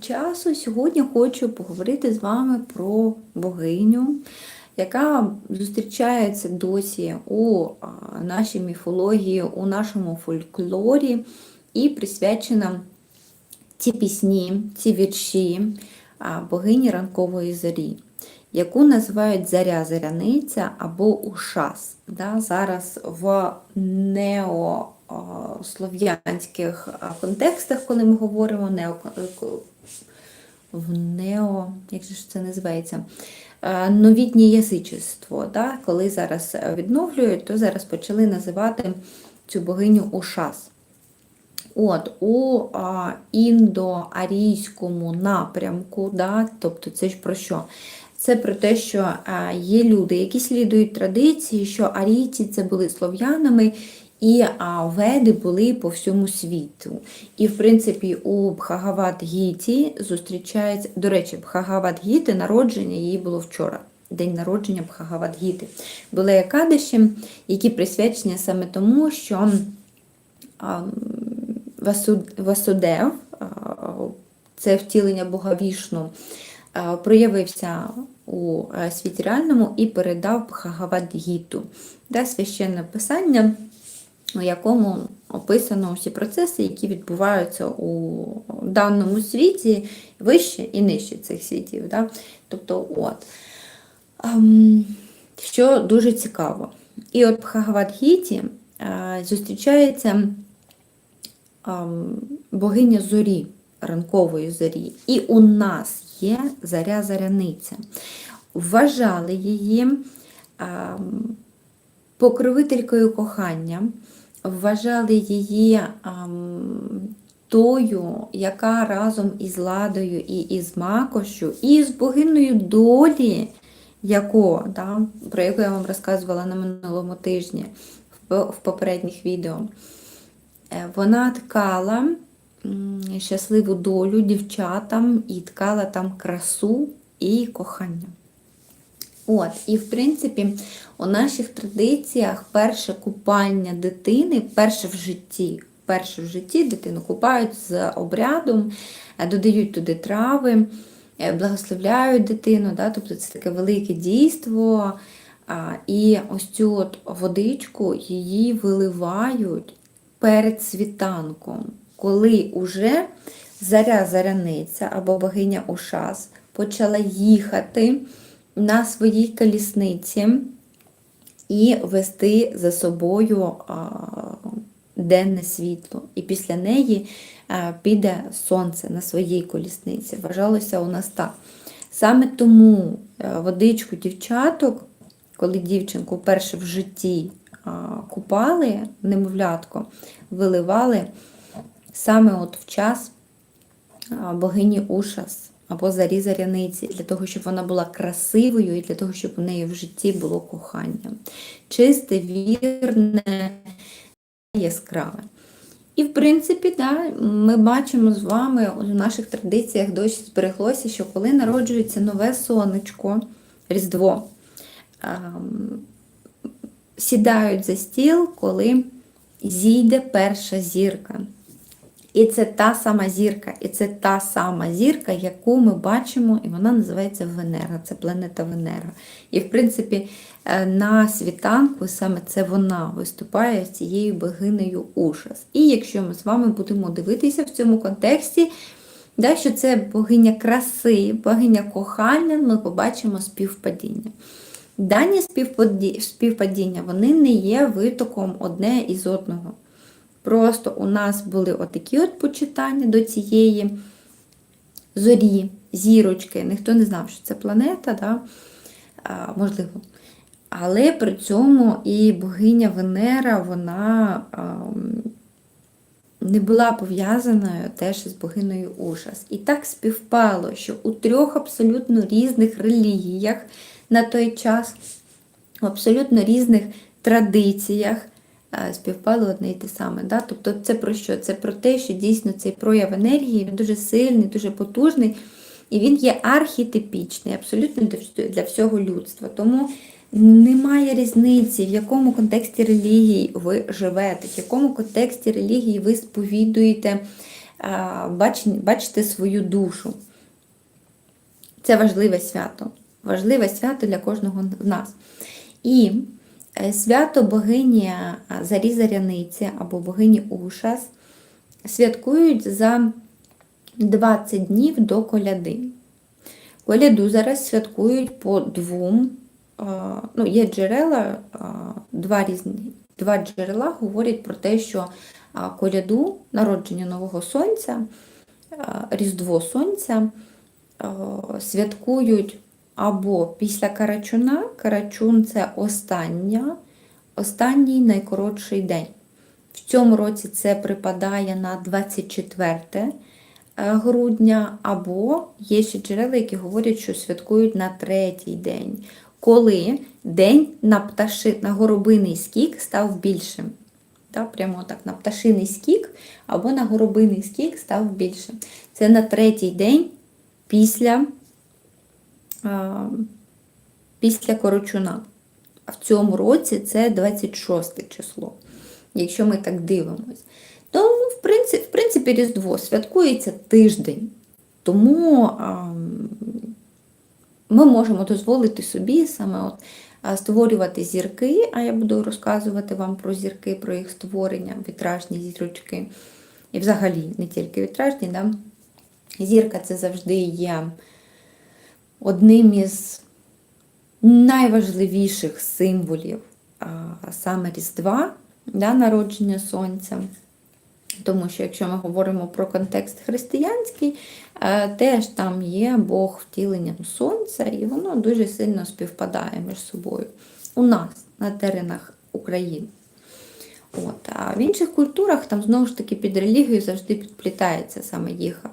часу. Сьогодні хочу поговорити з вами про богиню, яка зустрічається досі у нашій міфології, у нашому фольклорі і присвячена ці пісні, ці вірші богині ранкової зорі. Яку називають заря заряниця або ушас. Да? Зараз в неослов'янських контекстах, коли ми говоримо в нео, як же це називається? Е, новітнє язичество. Да? Коли зараз відновлюють, то зараз почали називати цю богиню Ушас. От, У а, індоарійському напрямку, да, тобто це ж про що? Це про те, що а, є люди, які слідують традиції, що арійці це були слов'янами, і веди були по всьому світу. І, в принципі, у Бхагават-гіті зустрічається, до речі, Бхагават-гіти, народження її було вчора. День народження Бхагават-гіти. Були Екадиші, які присвячені саме тому, що Васудев, це втілення Бога Вішну, проявився у світі реальному і передав Бхагавад-гіту, священне писання, у якому описано всі процеси, які відбуваються у даному світі вище і нижче цих світів. Да? Тобто, от. Що дуже цікаво. І от Бхагавад-гіті зустрічається богиня зорі, ранкової зорі. І у нас є заря заряниця. Вважали її покровителькою кохання, вважали її тою, яка разом із ладою і із макошу, і з богиною долі, яко, да, про яку я вам розказувала на минулому тижні в попередніх відео. Е, вона ткала щасливу долю дівчатам і ткала там красу і кохання. От, І, в принципі, у наших традиціях перше купання дитини, перше в житті, перше в житті дитину купають з обрядом, е, додають туди трави, е, благословляють дитину, да, тобто це таке велике дійство. І ось цю от водичку її виливають перед світанком, коли уже заря заряниця або богиня Ушас почала їхати на своїй колісниці і вести за собою денне світло. І після неї піде сонце на своїй колісниці. Вважалося у нас так. Саме тому водичку дівчаток, коли дівчинку вперше в житті купали немовлятко, виливали саме от в час богині Ушас або зарі заряниці, для того, щоб вона була красивою і для того, щоб у неї в житті було кохання. Чисте, вірне, яскраве. І, в принципі, да, ми бачимо з вами у наших традиціях досі збереглося, що коли народжується нове сонечко, Різдво, сідають за стіл, коли зійде перша зірка. І це та сама зірка, і це та сама зірка, яку ми бачимо, і вона називається Венера, це планета Венера. І, в принципі, е, на світанку саме це вона виступає цією богинею Ушас. І якщо ми з вами будемо дивитися в цьому контексті, да, що це богиня краси, богиня кохання, ми побачимо співпадіння. Дані співпадіння вони не є витоком одне із одного. Просто у нас були отакі от почитання до цієї зорі, зірочки. Ніхто не знав, що це планета, да? а, можливо. Але при цьому і богиня Венера, вона а, не була пов'язаною теж з богиною Ушас. І так співпало, що у трьох абсолютно різних релігіях на той час, в абсолютно різних традиціях співпало одне і те саме. Да? Тобто це про що? Це про те, що дійсно цей прояв енергії він дуже сильний, дуже потужний, і він є архетипічний, абсолютно для всього людства. Тому немає різниці, в якому контексті релігії ви живете, в якому контексті релігії ви сповідуєте бачити свою душу. Це важливе свято. Важливе свято для кожного з нас. І е, свято богині Зарі Заряниці або богині Ушас святкують за 20 днів до коляди. Коляду зараз святкують по двом. Ну, Є джерела, два різні два джерела говорять про те, що коляду, народження Нового Сонця, Різдво Сонця святкують або після Карачуна. Карачун це остання, останній найкоротший день. В цьому році це припадає на 24 е, грудня, або є ще джерела, які говорять, що святкують на третій день, коли день на пташи, на горобиний скік став більшим. Так, Прямо так, на пташиний скік або на горобиний скік став більшим. Це на третій день після після корочуна. А в цьому році це 26 число, якщо ми так дивимось. То, в принципі, в принципі Різдво святкується тиждень. Тому ми можемо дозволити собі саме от створювати зірки, а я буду розказувати вам про зірки, про їх створення, вітражні зірочки. І взагалі не тільки вітражні. Да? Зірка це завжди є одним із найважливіших символів саме Різдва, да, народження Сонця. Тому що, якщо ми говоримо про контекст християнський, е, теж там є Бог втіленням Сонця, і воно дуже сильно співпадає між собою у нас на теренах України. От. А в інших культурах там знову ж таки під релігією завжди підплітається саме їх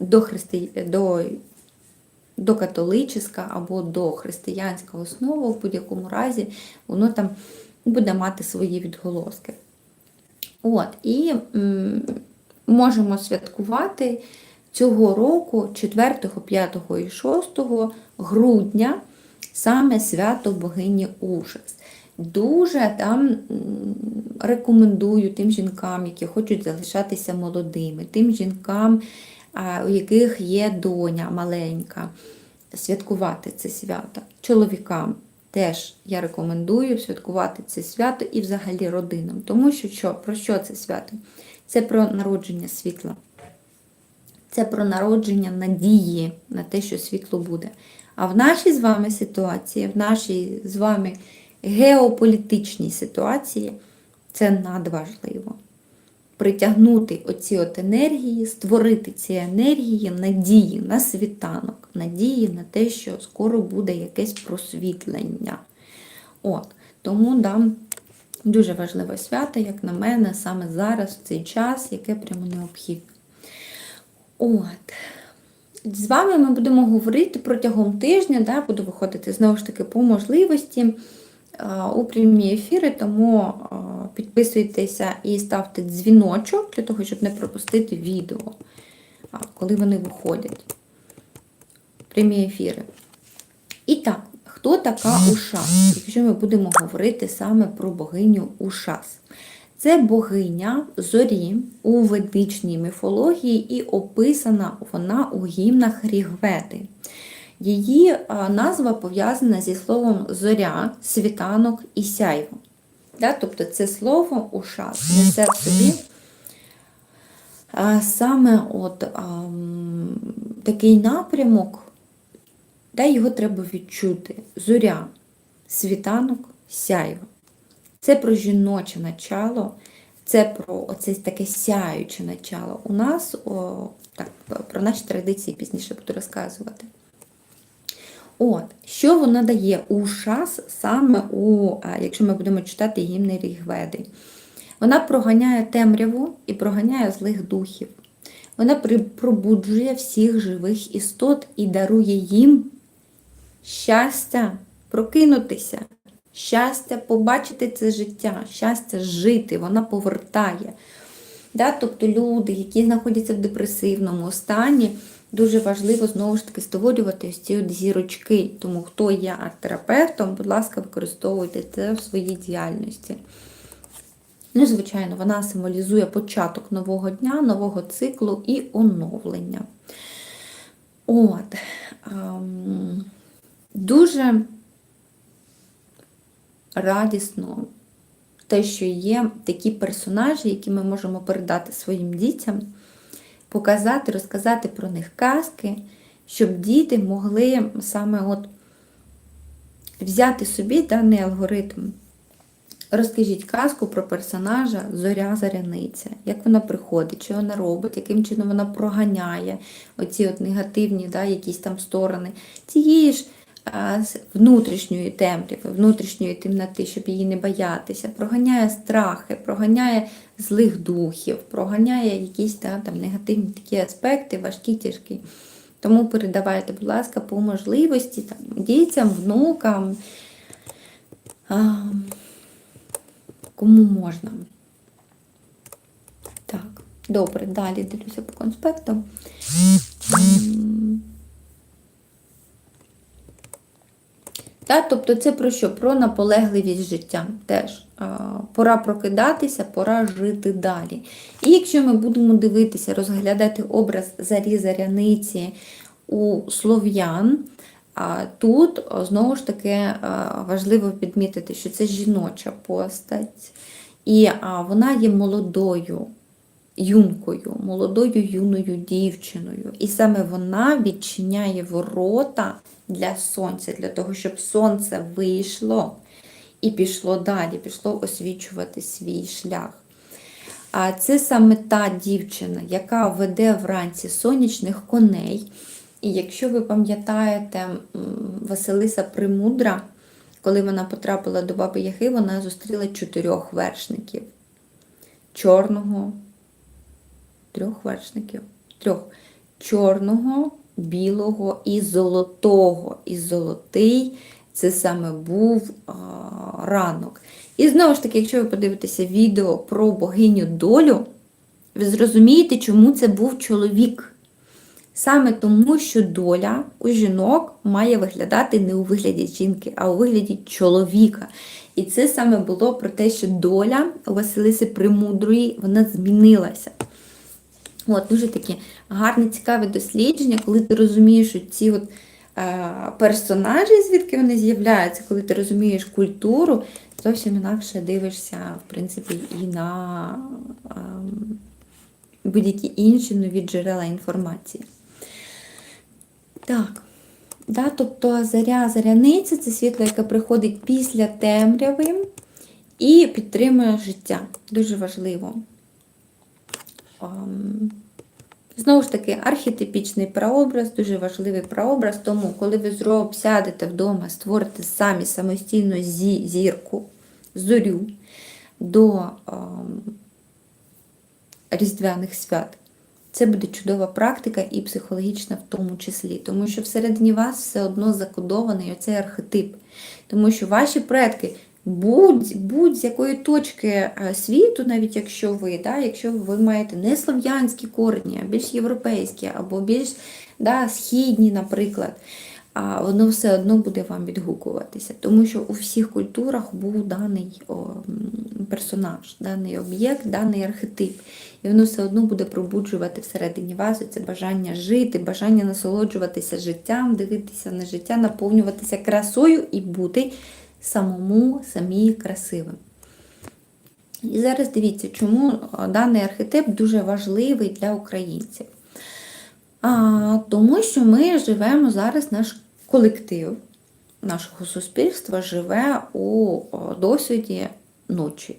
до христи... до, до католичська або до християнська основа, в будь-якому разі, воно там буде мати свої відголоски. От, І м, можемо святкувати цього року 4, 5 і 6 грудня саме свято богині Ужас. Дуже там рекомендую тим жінкам, які хочуть залишатися молодими, тим жінкам, у яких є доня маленька, святкувати це свято. Чоловікам теж я рекомендую святкувати це свято і взагалі родинам. Тому що, що про що це свято? Це про народження світла. Це про народження надії на те, що світло буде. А в нашій з вами ситуації, в нашій з вами геополітичній ситуації це надважливо. Притягнути оці от енергії, створити ці енергії, надії на світанок, надії на те, що скоро буде якесь просвітлення. От, Тому да, дуже важливе свято, як на мене, саме зараз, в цей час, яке прямо необхідне. От. З вами ми будемо говорити протягом тижня, да, буду виходити знову ж таки по можливості у прямі ефіри, тому підписуйтеся і ставте дзвіночок для того, щоб не пропустити відео, коли вони виходять. Прямі ефіри. І так, хто така Ушас? Якщо ми будемо говорити саме про богиню Ушас. Це богиня зорі у ведичній міфології і описана вона у гімнах Рігведи. Її назва пов'язана зі словом зоря, світанок і сяйво. Да? Тобто це слово ушас несе в собі саме от, а, такий напрямок, да, його треба відчути. Зоря, світанок, сяйво. Це про жіноче начало, це про оце таке сяюче начало. У нас о, так, про наші традиції пізніше буду розказувати. От, Що вона дає у шас саме у, якщо ми будемо читати гімни Рігведи? Вона проганяє темряву і проганяє злих духів. Вона пробуджує всіх живих істот і дарує їм щастя прокинутися, щастя побачити це життя, щастя жити, вона повертає. Да? Тобто люди, які знаходяться в депресивному стані, Дуже важливо знову ж таки створювати ось ці зірочки. Тому хто є арт-терапевтом, будь ласка, використовуйте це в своїй діяльності. Ну, звичайно, вона символізує початок нового дня, нового циклу і оновлення. От. Ем, дуже радісно те, що є такі персонажі, які ми можемо передати своїм дітям, показати, розказати про них казки, щоб діти могли саме от взяти собі даний алгоритм. Розкажіть казку про персонажа Зоря Заряниця, як вона приходить, що вона робить, яким чином вона проганяє оці от негативні да, якісь там сторони цієї ж а, внутрішньої темряви, внутрішньої темноти, щоб її не боятися, проганяє страхи, проганяє злих духів, проганяє якісь да, там негативні такі аспекти, важкі, тяжкі. Тому передавайте, будь ласка, по можливості там, дітям, внукам. А, кому можна. Так, добре, далі дивлюся по конспекту. М. Так, тобто це про що? Про наполегливість життя теж. Пора прокидатися, пора жити далі. І якщо ми будемо дивитися, розглядати образ зарі заряниці у слов'ян, тут знову ж таки важливо підмітити, що це жіноча постать, і вона є молодою юнкою, молодою юною дівчиною. І саме вона відчиняє ворота для сонця, для того, щоб сонце вийшло і пішло далі, пішло освічувати свій шлях. А це саме та дівчина, яка веде вранці сонячних коней. І якщо ви пам'ятаєте, Василиса Примудра, коли вона потрапила до Баби Яги, вона зустріла чотирьох вершників. Чорного, трьох вершників, трьох. Чорного, білого і золотого. І золотий це саме був а, ранок. І знову ж таки, якщо ви подивитеся відео про богиню долю, ви зрозумієте, чому це був чоловік. Саме тому, що доля у жінок має виглядати не у вигляді жінки, а у вигляді чоловіка. І це саме було про те, що доля у Василиси Примудрої вона змінилася. От, Дуже таке гарне, цікаве дослідження, коли ти розумієш що ці от, е, персонажі, звідки вони з'являються, коли ти розумієш культуру, зовсім інакше дивишся, в принципі, і на е, будь-які інші нові джерела інформації. Так. Да, тобто заря заряниця це світло, яке приходить після темряви і підтримує життя. Дуже важливо. Ам, Знову ж таки, архетипічний прообраз, дуже важливий прообраз, тому коли ви зроб сядете вдома, створите самі самостійно зі, зірку, зорю до ам, Різдвяних свят. Це буде чудова практика і психологічна в тому числі, тому що всередині вас все одно закодований оцей архетип. Тому що ваші предки будь, будь з якої точки е, світу, навіть якщо ви, да, якщо ви маєте не слов'янські корені, а більш європейські, або більш да, східні, наприклад, воно все одно буде вам відгукуватися. Тому що у всіх культурах був даний персонаж, даний об'єкт, даний архетип. І воно все одно буде пробуджувати всередині вас це бажання жити, бажання насолоджуватися життям, дивитися на життя, наповнюватися красою і бути самому самі красивим. І зараз дивіться, чому даний архетип дуже важливий для українців. А, Тому що ми живемо зараз, наш колектив нашого суспільства живе у досвіді ночі.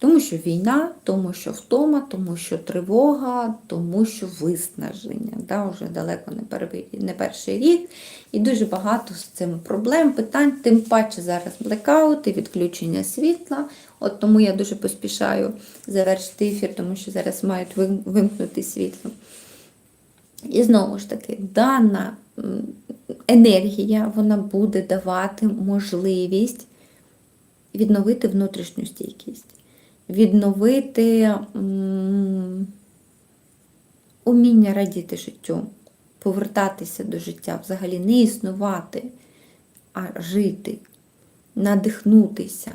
Тому що війна, тому що втома, тому що тривога, тому що виснаження. Да, Вже далеко не перший, не перший рік. І дуже багато з цим проблем, питань, тим паче зараз блекаути, відключення світла. От Тому я дуже поспішаю завершити ефір, тому що зараз мають вимкнути світло. І знову ж таки, дана енергія вона буде давати можливість відновити внутрішню стійкість відновити уміння радіти життю, повертатися до життя, взагалі не існувати, а жити, надихнутися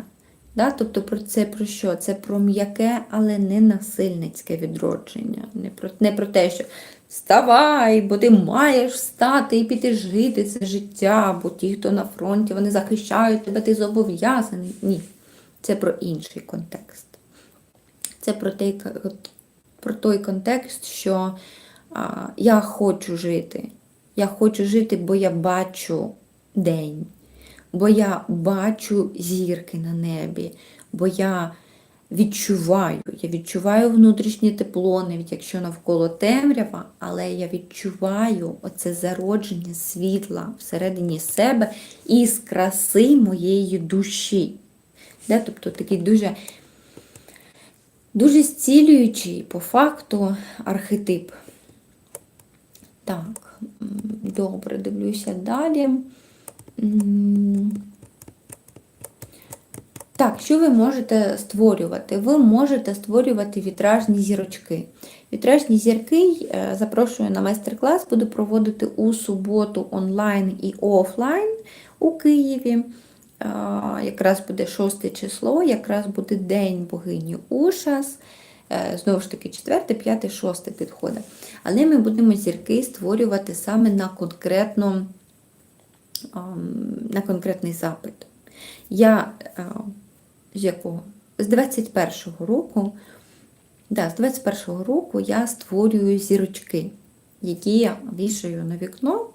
Да? Тобто про це про що? Це про м'яке, але не насильницьке відродження. Не про, не про те, що вставай, бо ти маєш встати і піти жити це життя, бо ті, хто на фронті, вони захищають тебе, ти зобов'язаний. Ні. Це про інший контекст. Це про той, про той контекст, що а, я хочу жити. Я хочу жити, бо я бачу день, бо я бачу зірки на небі, бо я відчуваю, я відчуваю внутрішнє тепло, навіть якщо навколо темрява, але я відчуваю оце зародження світла всередині себе із краси моєї душі. Тобто такий дуже дуже зцілюючий по факту архетип. Так, добре, дивлюся далі. Так, що ви можете створювати? Ви можете створювати вітражні зірочки. Вітражні зірки е, запрошую на майстер-клас, буду проводити у суботу онлайн і офлайн у Києві. Е, якраз буде 6 число, якраз буде День богині Ушас. Е, знову ж таки, 4, 5, 6 підходить. Але ми будемо зірки створювати саме на конкретно, на конкретний запит. Я з якого? З 21-го року, да, з 21-го року я створюю зірочки, які я вішаю на вікно.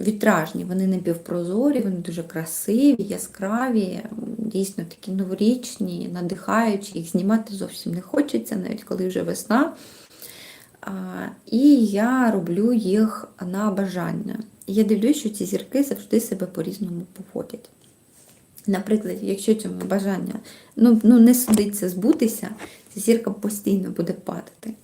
Вітражні, вони напівпрозорі, вони дуже красиві, яскраві, дійсно такі новорічні, надихаючі, їх знімати зовсім не хочеться, навіть коли вже весна. І я роблю їх на бажання. Я дивлюсь, що ці зірки завжди себе по-різному поводять. Наприклад, якщо цьому бажання ну, ну, не судиться збутися, ця зірка постійно буде падати.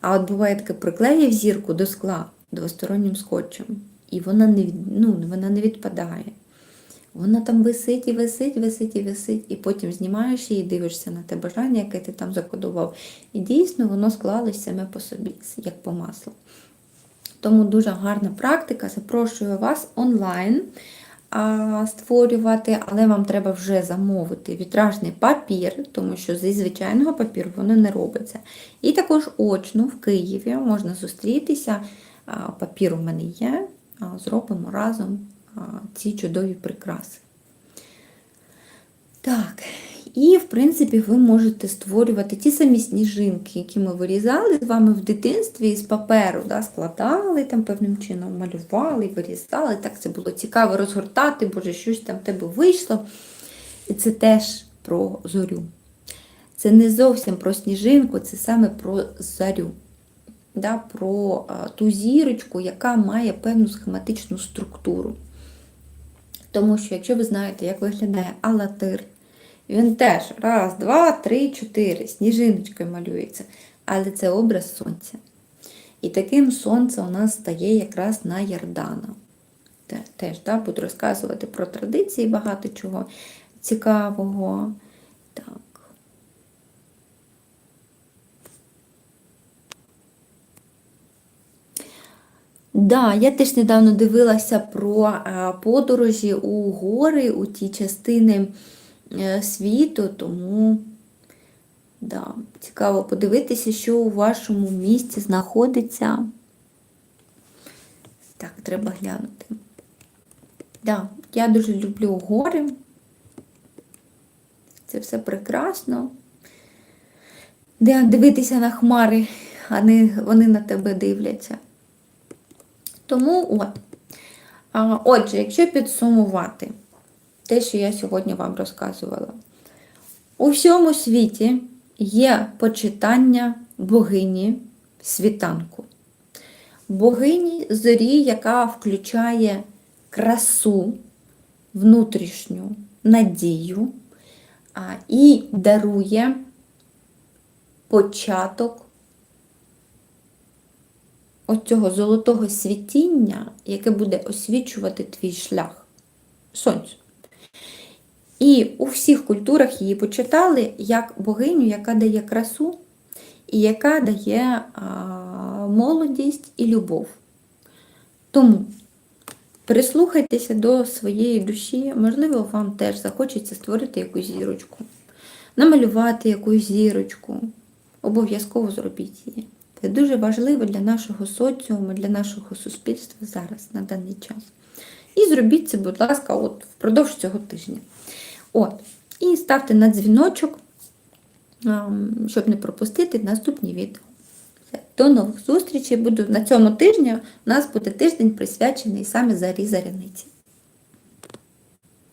А от буває таке, приклеїв зірку до скла двостороннім скотчем, і вона не ну, вона не відпадає. Вона там висить і висить, висить і висить, і потім знімаєш її, дивишся на те бажання, яке ти там закодував. І дійсно воно склалось саме по собі, як по маслу. Тому дуже гарна практика. Запрошую вас онлайн створювати, але вам треба вже замовити вітражний папір, тому що зі звичайного папіру воно не робиться. І також очно в Києві можна зустрітися. Папір у мене є, зробимо разом ці чудові прикраси. Так, і, в принципі, ви можете створювати ті самі сніжинки, які ми вирізали з вами в дитинстві з паперу, да, складали там певним чином, малювали, вирізали. Так це було цікаво розгортати, боже, щось там в тебе вийшло. І це теж про зорю. Це не зовсім про сніжинку, це саме про зарю. Да, Про ту зірочку, яка має певну схематичну структуру. Тому що, якщо ви знаєте, як виглядає алатир, він теж раз, два, три, чотири. Сніжиночкою малюється. Але це образ сонця. І таким сонце у нас стає якраз на Ярдана. Теж да, буду розказувати про традиції багато чого цікавого. Так. Да, я теж недавно дивилася про подорожі у гори, у ті частини. Е, світу, тому да, цікаво подивитися, що у вашому місті знаходиться. Так, треба глянути. Да, Я дуже люблю гори. Це все прекрасно. Дивитися на хмари, а не вони на тебе дивляться. Тому от. Отже, якщо підсумувати те, що я сьогодні вам розказувала. У всьому світі є почитання богині світанку. Богині зорі, яка включає красу, внутрішню надію і дарує початок оцього золотого світіння, яке буде освічувати твій шлях сонцю. І у всіх культурах її почитали як богиню, яка дає красу і яка дає а, молодість і любов. Тому Прислухайтеся до своєї душі, можливо, вам теж захочеться створити якусь зірочку, намалювати якусь зірочку. Обов'язково зробіть її. Це дуже важливо для нашого соціуму, для нашого суспільства зараз, на даний час. І зробіть це, будь ласка, от впродовж цього тижня. От. І ставте на дзвіночок, щоб не пропустити наступні відео. До нових зустрічей. Буду на цьому тижні. У нас буде тиждень присвячений саме зарі заряниці.